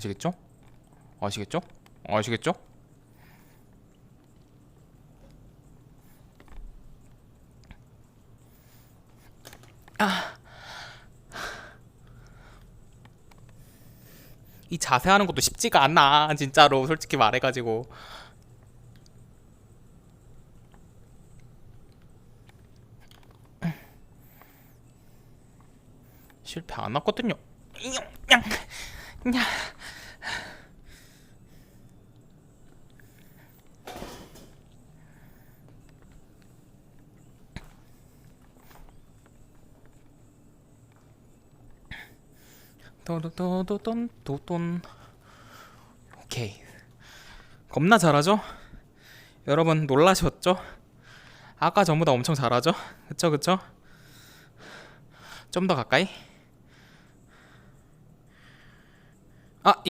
아시겠죠? 아시겠죠? 아시겠죠? 이 자세 하는 것도 쉽지가 않아 진짜로 솔직히 말해가지고 실패 안 났거든요 야. 도 도도도돈 도돈 오케이 겁나 잘하죠? 여러분 놀라셨죠? 아까 전보다 엄청 잘하죠? 그쵸 그쵸? 좀 더 가까이